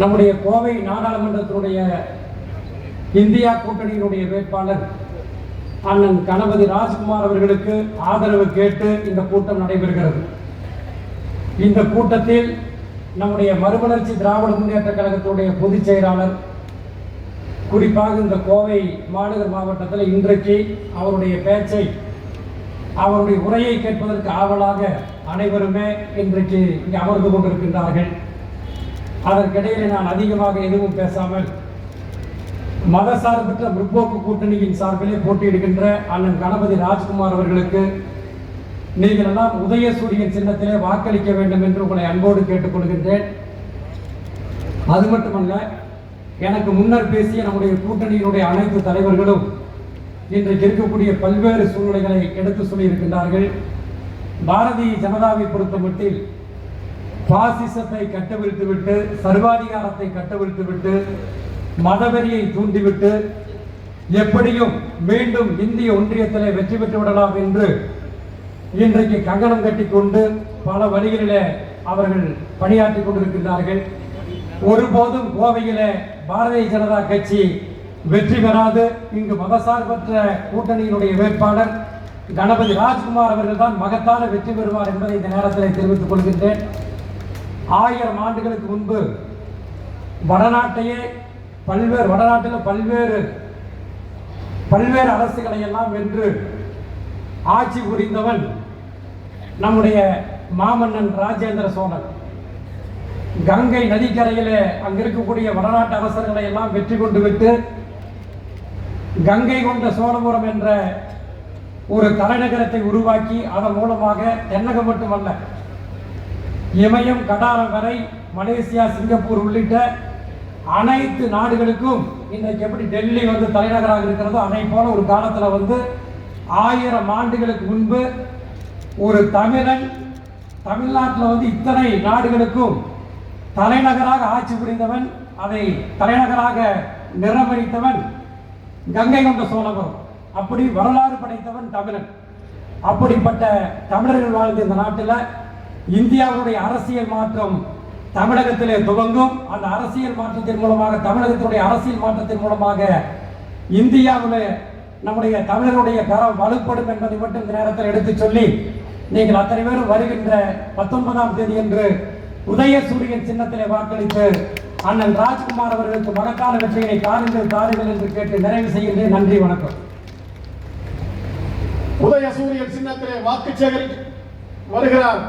நம்முடைய கோவை நாடாளுமன்றத்தினுடைய இந்தியா கூட்டணியினுடைய வேட்பாளர் அண்ணன் கணபதி ராஜ்குமார் அவர்களுக்கு ஆதரவு கேட்டு இந்த கூட்டம் நடைபெறுகிறது. இந்த கூட்டத்தில் நம்முடைய மறுமலர்ச்சி திராவிட முன்னேற்ற கழகத்தினுடைய பொதுச் செயலாளர் குறிப்பாக இந்த கோவை மாநகர் மாவட்டத்தில் இன்றைக்கு அவருடைய பேச்சை அவருடைய உரையை கேட்பதற்கு ஆவலாக அனைவருமே இன்றைக்கு இங்கே அமர்ந்து கொண்டிருக்கின்றார்கள். அதற்கிடையில் நான் அதிகமாக எதுவும் பேசாமல் மதசார்பற்ற முற்போக்கு கூட்டணியின் சார்பிலே போட்டியிடுகின்ற அண்ணன் கணபதி ராஜ்குமார் அவர்களுக்கு நீங்கள் எல்லாம் உதயசூரியன் சின்னத்திலே வாக்களிக்க வேண்டும் என்று உங்களை அன்போடு கேட்டுக்கொள்கின்றேன். அது மட்டுமல்ல எனக்கு முன்னர் பேசிய நம்முடைய கூட்டணியினுடைய அனைத்து தலைவர்களும் இன்றைக்கு இருக்கக்கூடிய பல்வேறு சூழ்நிலைகளை எடுத்து சொல்லியிருக்கின்றார்கள். பாரதிய ஜனதாவை பொறுத்தமட்டில் பாசிசத்தை கட்டவிழ்த்துவிட்டு சர்வாதிகாரத்தை கட்டவிழ்த்துவிட்டு மதவெறியை தூண்டிவிட்டு எப்படியும் மீண்டும் இந்திய ஒன்றியத்தில் வெற்றி பெற்று விடலாம் என்று இன்றைக்கு கங்கணம் கட்டிக்கொண்டு பல வழிகளிலே அவர்கள் பணியாற்றி கொண்டிருக்கின்றார்கள். ஒருபோதும் கோவையிலே பாரதிய ஜனதா கட்சி வெற்றி பெறாது. இங்கு மதசார்பற்ற கூட்டணியினுடைய வேட்பாளர் கணபதி ராஜ்குமார் அவர்கள் தான் மகத்தான வெற்றி பெறுவார் என்பதை இந்த நேரத்தில் தெரிவித்துக் கொள்கின்றேன். ஆயிரம் ஆண்டுகளுக்கு முன்பு வடநாட்டையே பல்வேறு வடநாட்டில் பல்வேறு பல்வேறு அரசுகளை எல்லாம் வென்று ஆட்சி புரிந்தவன் நம்முடைய மாமன்னன் ராஜேந்திர சோழன். கங்கை நதிக்கரையிலே அங்க இருக்கக்கூடிய வடநாட்டு அரசர்களை எல்லாம் வெற்றி கொண்டு விட்டு கங்கை கொண்ட சோழபுரம் என்ற ஒரு தலைநகரத்தை உருவாக்கி அதன் மூலமாக தென்னகம் மட்டுமல்ல இமயம் கடாரம் வரை மலேசியா சிங்கப்பூர் உள்ளிட்ட அனைத்து நாடுகளுக்கும் இன்றைக்கு எப்படி டெல்லி வந்து தலைநகராக இருக்கிறதோ அதை போல ஒரு காலத்தில் வந்து ஆயிரம் ஆண்டுகளுக்கு முன்பு ஒரு தமிழன் தமிழ்நாட்டில் வந்து இத்தனை நாடுகளுக்கும் தலைநகராக ஆட்சி புரிந்தவன் அதை தலைநகராக நிறமளித்தவன் கங்கை கொண்ட சோழபுரம். அப்படி வரலாறு படைத்தவன் தமிழன். அப்படிப்பட்ட தமிழர்கள் வாழ்ந்த இந்த நாட்டில் இந்தியாவுடைய அரசியல் மாற்றம் தமிழகத்திலே துவங்கும். அந்த அரசியல் மாற்றத்தின் மூலமாக தமிழகத்தினுடைய அரசியல் மாற்றத்தின் மூலமாக இந்தியாவில் நம்முடைய தமிழருடைய கரம் வலுப்படும் என்பதை மட்டும் இந்த நேரத்தில் எடுத்துச் சொல்லி நீங்கள் அத்தனை பேரும் வருகின்ற பத்தொன்பதாம் தேதி என்று உதயசூரியன் சின்னத்திலே வாக்களித்து அண்ணன் ராஜ்குமார் அவர்களுக்கு மகத்தான வெற்றியினை தாருங்கள் தாருங்கள் என்று கேட்டு நிறைவு செய்கின்றேன். நன்றி வணக்கம். உதயசூரியன் சின்னத்திலே வாக்கு சேகரி வருகிறார்.